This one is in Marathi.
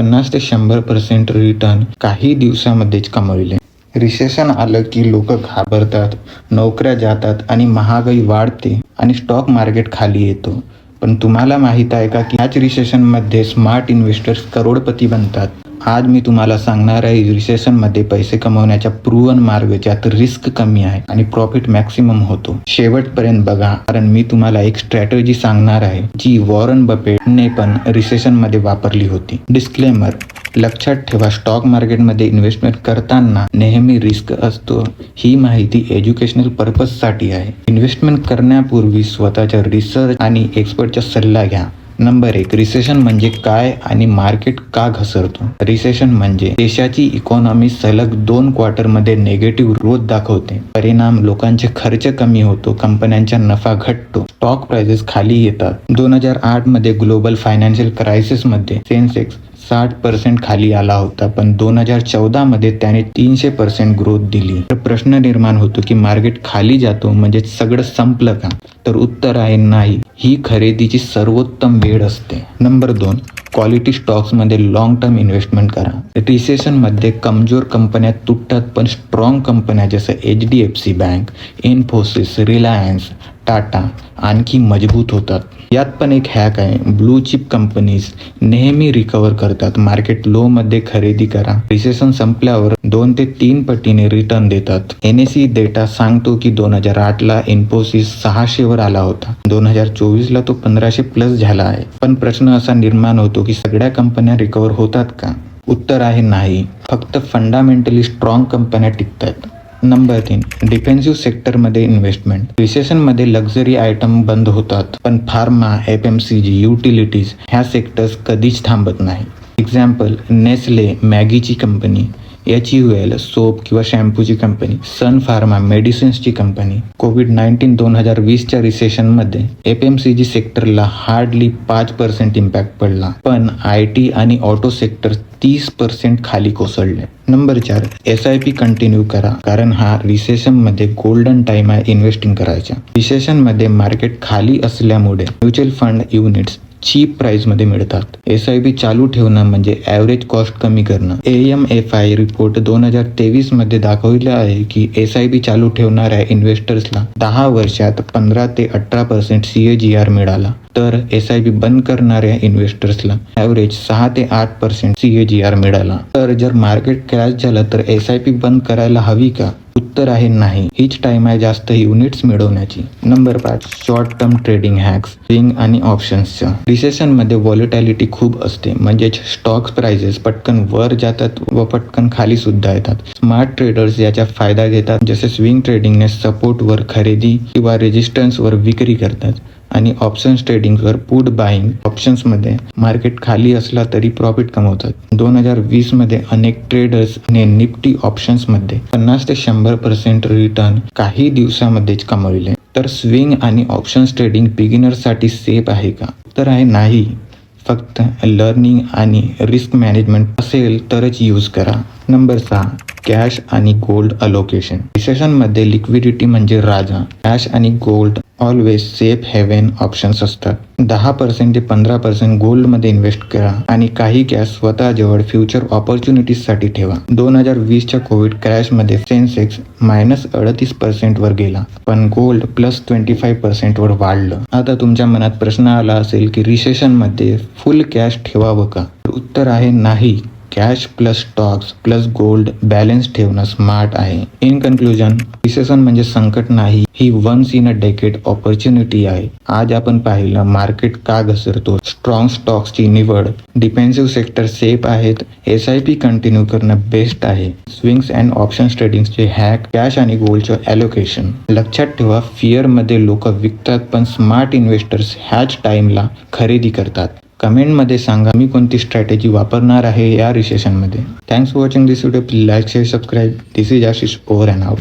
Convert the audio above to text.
पन्नास ते शंभर पर्सेंट रिटर्न काही दिवसामध्येच कमविले. रिसेशन आलं की लोक घाबरतात नोकऱ्या जातात आणि महागाई वाढते आणि स्टॉक मार्केट खाली येतो. पण तुम्हाला माहीत आहे का की याच रिसेशनमध्ये स्मार्ट इन्व्हेस्टर्स करोडपती बनतात? आज मी तुम्हाला सांगणार आहे रिसेशनमध्ये पैसे कमवण्याचा प्रूवन मार्ग ज्यात रिस्क कमी आहे आणि प्रॉफिट मॅक्सिमम होतो. शेवटपर्यंत बघा कारण मी तुम्हाला एक स्ट्रॅटेजी सांगणार आहे जी वॉरन बफेटने पण रिसेशनमध्ये वापरली होती. डिस्क्लेमर लक्षात ठेवा स्टॉक मार्केटमध्ये इन्व्हेस्टमेंट करताना नेहमी रिस्क असतो. ही माहिती एज्युकेशनल पर्पजसाठी आहे. इन्व्हेस्टमेंट करण्यापूर्वी स्वतःच्या रिसर्च आणि एक्सपर्टचा सल्ला घ्या. नंबर एक रिसेशन म्हणजे काय आणि मार्केट का घसरतो? रिसेशन म्हणजे देशाची इकॉनॉमी सलग दोन क्वार्टरमध्ये नेगेटिव्ह ग्रोथ दाखवते. परिणाम लोकांचे खर्च कमी होतो कंपन्यांचा नफा घटतो स्टॉक प्राइसेस खाली येतात. दोन हजार आठमध्ये ग्लोबल फायनान्शियल क्रायसिसमध्ये सेन्सेक्स साठ पर्सेंट खाली आला होता पण दोन हजार चौदा मध्ये त्याने तीनशे पर्सेंट ग्रोथ दिली. तर प्रश्न निर्माण होतो की मार्केट खाली जातो म्हणजे सगळं संपलं का? तर उत्तर आहे नाही. ही खरेदीची सर्वोत्तम वेळ असते. नंबर दोन क्वालिटी स्टॉक्समध्ये लॉंग टर्म इन्व्हेस्टमेंट करा. रिसेशनमध्ये कमजोर कंपन्या तुटतात पण स्ट्रॉंग कंपन्या जसं H D F C bank Infosys Reliance Tata आणखी मजबूत होतात. यात पण एक हॅक आहे. ब्लू चिप कंपनीज नेहमी रिकवर करतात. मार्केट लो मध्ये खरेदी करा. रिसेशन संपल्यावर दोन ते तीन पटीने रिटर्न देतात. एन एसी डेटा सांगतो की दोन हजार आठ ला इन्फोसिस सहाशे वर आला होता. दोन हजार चोवीस ला तो पंधराशे प्लस झाला आहे. पण प्रश्न असा निर्माण होतो की सगळ्या कंपन्या रिकवर होतात का? उत्तर आहे नाही. फक्त फंडामेंटली स्ट्रॉंग कंपन्या टिकतात नंबर तीन डिफेन्सिव्ह सेक्टरमध्ये इन्व्हेस्टमेंट रिसेशनमध्ये लक्झरी आयटम बंद होतात पण pharma F M C G utilities ह्या सेक्टर्स कधीच थांबत नाही. Example Nestle मॅगीची company H U L soap किंवा शॅम्पूची कंपनी सन फार्मा मेडिसिन्सची कंपनी कोविड नाईन्टीन दोन हजार वीसच्या रिसेशनमध्ये एफ एम सी जी सेक्टरला हार्डली पाच पर्सेंट इम्पॅक्ट पडला. पण आय टी आणि ऑटो सेक्टर तीस पर्सेंट खाली कोसळले. नंबर चार एस आय पी कंटिन्यू करा कारण हा रिसेशनमध्ये गोल्डन टाइम आहे इन्व्हेस्टिंग करायचा रिसेशनमध्ये मार्केट खाली असल्यामुळे म्युच्युअल फंड युनिट्स चीप प्राइसमध्ये मिळतात. एस आय बी चालू ठेवणं म्हणजे ॲव्हरेज कॉस्ट कमी करणं. A M F I report दोन हजार तेवीसमध्ये दाखवलं आहे की एस आय बी चालू ठेवणाऱ्या इन्व्हेस्टर्सला दहा वर्षात पंधरा ते अठरा percent C A G R मिळाला. तर एस आय बी बंद करणाऱ्या इन्व्हेस्टर्सला ॲव्हरेज सहा ते आठ percent C A G R मिळाला. तर जर मार्केट क्रॅश झालं तर एस आय पी बंद करायला हवी का? उत्तर आहे नाही. हीच टाइम आहे जास्त युनिट्स मिळवण्याची. नंबर पाच short term trading hacks swing आणि ऑप्शन्सच्या रिसेशनमध्ये व्हॉलिटॅलिटी खूप असते. म्हणजेच स्टॉक्स प्राइसेस पटकन वर जातात व पटकन खाली सुद्धा येतात. स्मार्ट ट्रेडर्स याचा फायदा घेतात. जसे स्विंग ट्रेडिंगने सपोर्टवर खरेदी किंवा रेजिस्टन्सवर विक्री करतात. आणि ऑप्शन्स ट्रेडिंगवर पुट बाईंग ऑप्शन्समध्ये मार्केट खाली असला तरी प्रॉफिट कमवतात. दोन हजार वीसमध्ये अनेक ट्रेडर्सने निफ्टी ऑप्शन्समध्ये पन्नास ते शंभर पर्सेंट रिटर्न काही दिवसामध्येच कमविले. तर स्विंग आणि ऑप्शन्स ट्रेडिंग बिगिनर्ससाठी सेफ आहे का? तर आहे नाही. फक्त लर्निंग आणि रिस्क मॅनेजमेंट असेल तरच यूज करा. नंबर सहा कॅश आणि गोल्ड अलोकेशन रिसेशनमध्ये लिक्विडिटी म्हणजे राजा. कॅश आणि gold always safe haven options असतात. दहा पर्सेंट ते पंधरा पर्सेंट गोल्डमध्ये इन्व्हेस्ट करा आणि काही कॅश स्वतःजवळ फ्युचर ऑपॉर्च्युनिटीजसाठी ठेवा. दोन हजार वीसच्या कोविड क्रॅशमध्ये सेन्सेक्स मायनस अडतीस पर्सेंटवर गेला पण गोल्ड प्लस ट्वेंटी फाईव्ह पर्सेंटवर वाढलं. आता तुमच्या मनात प्रश्न आला असेल की रिसेशनमध्ये फुल कॅश ठेवावं का? उत्तर आहे नाही. Cash plus stocks plus gold balance ठेवणं स्मार्ट आहे. इन कन्क्लुजन रिसेशन म्हणजे संकट नाही ही once in a decade opportunity आहे. आज आपण पाहिलं मार्केट का घसरतो स्ट्रॉंग स्टॉक्सची निवड डिफेन्सिव्ह सेक्टर सेफ आहेत एस आय पी कंटिन्यू करणं बेस्ट आहे स्विंग्स अँड ऑप्शन ट्रेडिंगचे हॅक कॅश आणि गोल्डचं ॲलोकेशन लक्षात ठेवा फिअरमध्ये लोक विकतात पण स्मार्ट इन्व्हेस्टर्स ह्याच टाइमला खरेदी करतात. कमेंटमध्ये सांगा मी कोणती स्ट्रॅटेजी वापरणार आहे या रिसेशनमध्ये thanks for watching this video please like share subscribe this is Ashish over and out